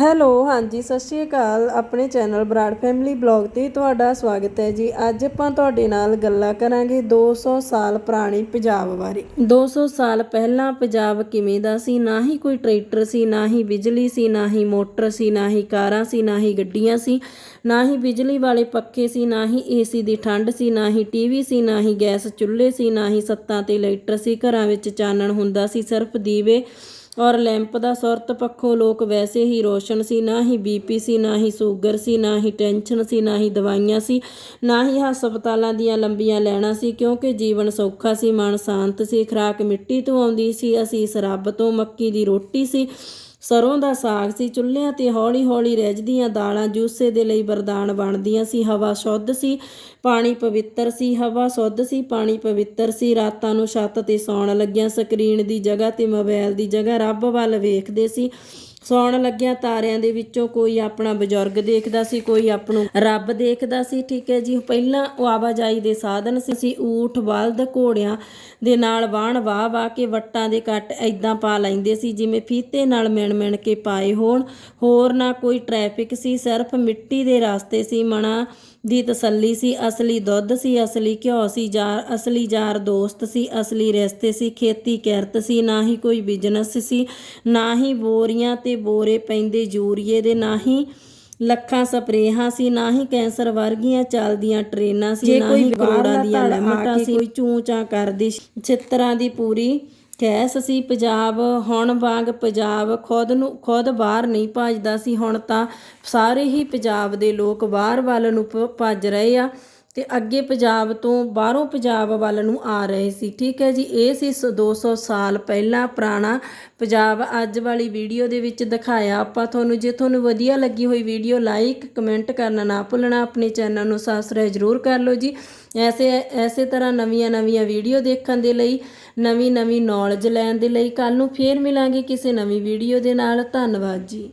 Hello ਹਾਂਜੀ ਸਤਿ ਸ਼੍ਰੀ ਅਕਾਲ ਆਪਣੇ ਚੈਨਲ ਬਰਾੜ ਫੈਮਿਲੀ ਬਲੌਗ ਤੇ ਤੁਹਾਡਾ ਸਵਾਗਤ ਹੈ ਜੀ ਅੱਜ ਆਪਾਂ ਤੁਹਾਡੇ ਨਾਲ ਗੱਲਾਂ ਕਰਾਂਗੇ 200 ਸਾਲ ਪੁਰਾਣੀ ਪੰਜਾਬ ਬਾਰੇ 200 ਸਾਲ ਪਹਿਲਾਂ ਪੰਜਾਬ ਕਿਵੇਂ ਦਾ ਸੀ ਨਾ ਹੀ ਕੋਈ ਟਰੈਕਟਰ ਸੀ ਨਾ ਹੀ ਬਿਜਲੀ ਸੀ ਨਾ ਹੀ ਮੋਟਰ ਸੀ ਨਾ ਹੀ ਕਾਰਾਂ ਸੀ ਨਾ ਹੀ ਗੱਡੀਆਂ ਸੀ ਨਾ ਹੀ ਬਿਜਲੀ ਵਾਲੇ ਪੱਖੇ ਸੀ ਨਾ ਹੀ ਏਸੀ ਦੀ ਠੰਡ ਸੀ ਨਾ ਹੀ ਟੀਵੀ ਸੀ ਨਾ ਹੀ ਗੈਸ ਚੁੱਲ੍ਹੇ ਸੀ ਨਾ ਹੀ ਸੱਤਾਂ ਤੇ ਲਾਈਟਰ ਸੀ ਘਰਾਂ ਵਿੱਚ ਚਾਨਣ ਹੁੰਦਾ ਸੀ ਸਿਰਫ ਦੀਵੇ ਔਰ ਲੈਂਪ ਦਾ ਸੁਰਤ ਪੱਖੋਂ ਲੋਕ ਵੈਸੇ ਹੀ ਰੋਸ਼ਨ ਸੀ, ਨਾ ਹੀ ਬੀਪੀ ਸੀ, ਨਾ ਹੀ ਸ਼ੂਗਰ ਸੀ, ਨਾ ਹੀ ਟੈਨਸ਼ਨ ਸੀ, ਨਾ ਹੀ ਦਵਾਈਆਂ ਸੀ, ਨਾ ਹੀ ਹਸਪਤਾਲਾਂ ਦੀਆਂ ਲੰਬੀਆਂ ਲੈਣਾ ਸੀ, ਕਿਉਂਕਿ ਜੀਵਨ ਸੌਖਾ ਸੀ, ਮਨ ਸ਼ਾਂਤ ਸੀ, ਖੁਰਾਕ ਮਿੱਟੀ ਤੋਂ ਆਉਂਦੀ ਸੀ ਅਸੀਸ ਰੱਬ ਤੋਂ ਮੱਕੀ ਦੀ ਰੋਟੀ ਸੀ। ਸਰੋਂ ਦਾ ਸਾਗ ਸੀ, ਚੁੱਲ੍ਹਿਆਂ ਤੇ ਹੌਲੀ-ਹੌਲੀ ਰਹਿਜਦੀਆਂ ਦਾਲਾਂ ਜੂਸੇ ਦੇ ਲਈ ਵਰਦਾਨ ਬਣਦੀਆਂ ਸੀ। ਹਵਾ ਸ਼ੁੱਧ ਸੀ, ਪਾਣੀ ਪਵਿੱਤਰ ਸੀ। ਹਵਾ ਸ਼ੁੱਧ ਸੀ, ਪਾਣੀ ਪਵਿੱਤਰ ਸੀ। ਰਾਤਾਂ ਨੂੰ ਛੱਤ ਤੇ ਸੌਣ ਲੱਗਿਆਂ ਸਕਰੀਨ ਦੀ ਜਗ੍ਹਾ ਤੇ ਮੋਬਾਈਲ ਦੀ ਜਗ੍ਹਾ ਰੱਬ ਵੱਲ ਵੇਖਦੇ ਸੀ। ਸੌਣ ਲੱਗਿਆ ਤਾਰਿਆਂ ਦੇ ਵਿੱਚੋਂ ਕੋਈ ਆਪਣਾ ਬਜ਼ੁਰਗ ਦੇਖਦਾ ਸੀ, ਕੋਈ ਆਪ ਨੂੰ ਰੱਬ ਦੇਖਦਾ ਸੀ। ਠੀਕ ਹੈ ਜੀ, ਪਹਿਲਾਂ ਉਹ ਆਵਾਜਾਈ ਦੇ ਸਾਧਨ ਸੀ। ਸੀ ਊਠ ਬਲਦ ਘੋੜਿਆਂ ਦੇ ਨਾਲ ਵਾਹਣ ਵਾਹ ਵਾਹ ਕੇ ਵੱਟਾਂ ਦੇ ਕੱਟ ਐਦਾਂ ਪਾ ਲੈਂਦੇ ਸੀ, ਜਿਵੇਂ ਫੀਤੇ ਨਾਲ ਮਿਣ ਮਿਣ ਕੇ ਪਾਏ ਹੋਣ। ਹੋਰ ਨਾ ਕੋਈ ਟ੍ਰੈਫਿਕ ਸੀ, ਸਿਰਫ ਮਿੱਟੀ ਦੇ ਰਸਤੇ ਸੀ, ਮਣਾ ਦੀ ਤਸੱਲੀ ਸੀ, ਅਸਲੀ ਦੁੱਧ ਸੀ, ਅਸਲੀ ਘਿਓ ਸੀ, ਯਾਰ ਅਸਲੀ ਯਾਰ ਦੋਸਤ ਸੀ, ਅਸਲੀ ਰਿਸ਼ਤੇ ਸੀ, ਖੇਤੀ ਕਿਰਤ ਸੀ, ਨਾ ਹੀ ਕੋਈ ਬਿਜ਼ਨਸ ਸੀ, ਨਾ ਹੀ ਬੋਰੀਆਂ ਤੇ ਬੋਰੇ ਪੈਂਦੇ ਯੂਰੀਏ ਦੇ ਨਾ ਹੀ ਲੱਖਾਂ ਸਪਰੇਹਾਂ ਸੀ ਨਾ ਹੀ ਕੈਂਸਰ ਵਰਗੀਆਂ ਚੱਲਦੀਆਂ ਟ੍ਰੇਨਾਂ ਸੀ ਨਾ ਹੀ ਕਰੋੜਾਂ ਦੀਆਂ ਲਿਮਟਾਂ ਸੀ ਕੋਈ ਚੂੰ-ਚਾਂ ਕਰਦੀ ਛਿੱਤਰਾਂ ਦੀ ਪੂਰੀ ਕੈਸ ਸੀ ਪੰਜਾਬ ਹੁਣ ਵਾਂਗ ਪੰਜਾਬ ਖੁਦ ਨੂੰ ਖੁਦ ਬਾਹਰ ਨਹੀਂ ਭੱਜਦਾ ਸੀ ਹੁਣ ਤਾਂ ਸਾਰੇ ਹੀ ਪੰਜਾਬ ਦੇ ਲੋਕ ਬਾਹਰ ਵੱਲ ਨੂੰ ਭੱਜ ਰਹੇ ਆ। ਅਤੇ ਅੱਗੇ ਪੰਜਾਬ ਤੋਂ ਬਾਹਰੋਂ ਪੰਜਾਬ ਵੱਲ ਨੂੰ ਆ ਰਹੇ ਸੀ। ਠੀਕ ਹੈ ਜੀ, ਇਹ ਸੀ ਸ- 200 ਸਾਲ ਪਹਿਲਾਂ ਪੁਰਾਣਾ ਪੰਜਾਬ। ਅੱਜ ਵਾਲੀ ਵੀਡੀਓ ਦੇ ਵਿੱਚ ਦਿਖਾਇਆ ਆਪਾਂ ਤੁਹਾਨੂੰ। ਜੇ ਤੁਹਾਨੂੰ ਵਧੀਆ ਲੱਗੀ ਹੋਈ ਵੀਡੀਓ ਲਾਈਕ ਕਮੈਂਟ ਕਰਨਾ ਨਾ ਭੁੱਲਣਾ। ਆਪਣੇ ਚੈਨਲ ਨੂੰ ਸਬਸਕ੍ਰਾਈਬ ਜ਼ਰੂਰ ਕਰ ਲਓ ਜੀ। ਐਸੇ ਐਸੇ ਤਰ੍ਹਾਂ ਨਵੀਆਂ ਨਵੀਆਂ ਵੀਡੀਓ ਦੇਖਣ ਦੇ ਲਈ, ਨਵੀਂ ਨਵੀਂ ਨੌਲੇਜ ਲੈਣ ਦੇ ਲਈ ਕੱਲ ਨੂੰ ਫੇਰ ਮਿਲਾਂਗੇ ਕਿਸੇ ਨਵੀਂ ਵੀਡੀਓ ਦੇ ਨਾਲ। ਧੰਨਵਾਦ ਜੀ।